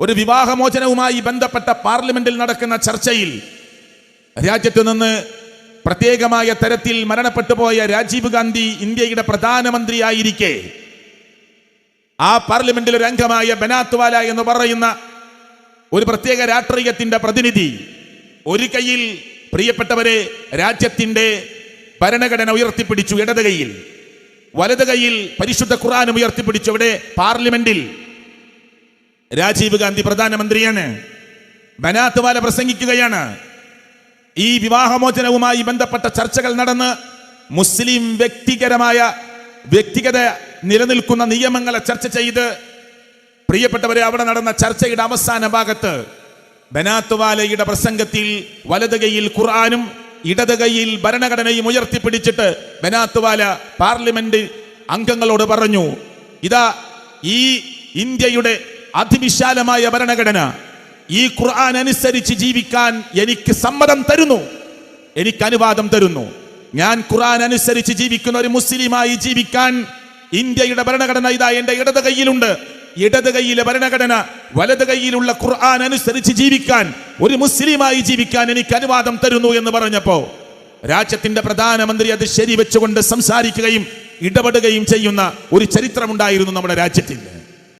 ഒരു വിവാഹമോചനവുമായി ബന്ധപ്പെട്ട പാർലമെന്റിൽ നടക്കുന്ന ചർച്ചയിൽ രാജ്യത്ത് നിന്ന് പ്രത്യേകമായ തരത്തിൽ മരണപ്പെട്ടു പോയ രാജീവ് ഗാന്ധി ഇന്ത്യയുടെ പ്രധാനമന്ത്രിയായിരിക്കെ. ആ പാർലമെന്റിൽ ഒരു അംഗമായ ബനാത്വാല എന്ന് പറയുന്ന ഒരു പ്രത്യേക രാഷ്ട്രീയത്തിന്റെ പ്രതിനിധി ഒരു കയ്യിൽ പ്രിയപ്പെട്ടവരെ രാജ്യത്തിന്റെ ഭരണഘടന ഉയർത്തിപ്പിടിച്ചു ഇടത് കൈയിൽ വലത് കൈയിൽ പരിശുദ്ധ ഖുർആൻ ഉയർത്തിപ്പിടിച്ചു. ഇവിടെ പാർലമെന്റിൽ രാജീവ് ഗാന്ധി പ്രധാനമന്ത്രിയാണ്. ബനാത്വാല പ്രസംഗിക്കുകയാണ്. ഈ വിവാഹമോചനവുമായി ബന്ധപ്പെട്ട ചർച്ചകൾ നടന്ന് മുസ്ലിം വ്യക്തികരമായ വ്യക്തിഗത നിലനിൽക്കുന്ന നിയമങ്ങളെ ചർച്ച ചെയ്ത് പ്രിയപ്പെട്ടവരെ അവിടെ നടന്ന ചർച്ചയുടെ അവസാന ഭാഗത്ത് ബനാത്തുവാലയുടെ പ്രസംഗത്തിൽ വലത് കൈയിൽ ഖുർആാനും ഇടത് കൈയിൽ ഭരണഘടനയും ഉയർത്തിപ്പിടിച്ചിട്ട് ബനാത്തുവാല പാർലമെന്റ് അംഗങ്ങളോട് പറഞ്ഞു ഇതാ ഈ ഇന്ത്യയുടെ അതിവിശാലമായ ഭരണഘടന. ഈ ഖുർആൻ അനുസരിച്ച് ജീവിക്കാൻ എനിക്ക് സമ്മതം തരുന്നു. എനിക്ക് അനുവാദം തരുന്നു. ഞാൻ ഖുർആൻ അനുസരിച്ച് ജീവിക്കുന്ന ഒരു മുസ്ലിമായി ജീവിക്കാൻ ഇന്ത്യയുടെ ഭരണഘടന ഇതാ എന്റെ ഇടത് കയ്യിലുണ്ട് ഇടത് കൈയിലെ ഭരണഘടന വലത് കൈയിലുള്ള ഖുർആൻ അനുസരിച്ച് ജീവിക്കാൻ ഒരു മുസ്ലിമായി ജീവിക്കാൻ എനിക്ക് അനുവാദം തരുന്നു എന്ന് പറഞ്ഞപ്പോ രാജ്യത്തിന്റെ പ്രധാനമന്ത്രി അത് ശരി വെച്ചുകൊണ്ട് സംസാരിക്കുകയും ഇടപെടുകയും ചെയ്യുന്ന ഒരു ചരിത്രമുണ്ടായിരുന്നു നമ്മുടെ രാജ്യത്തിൽ.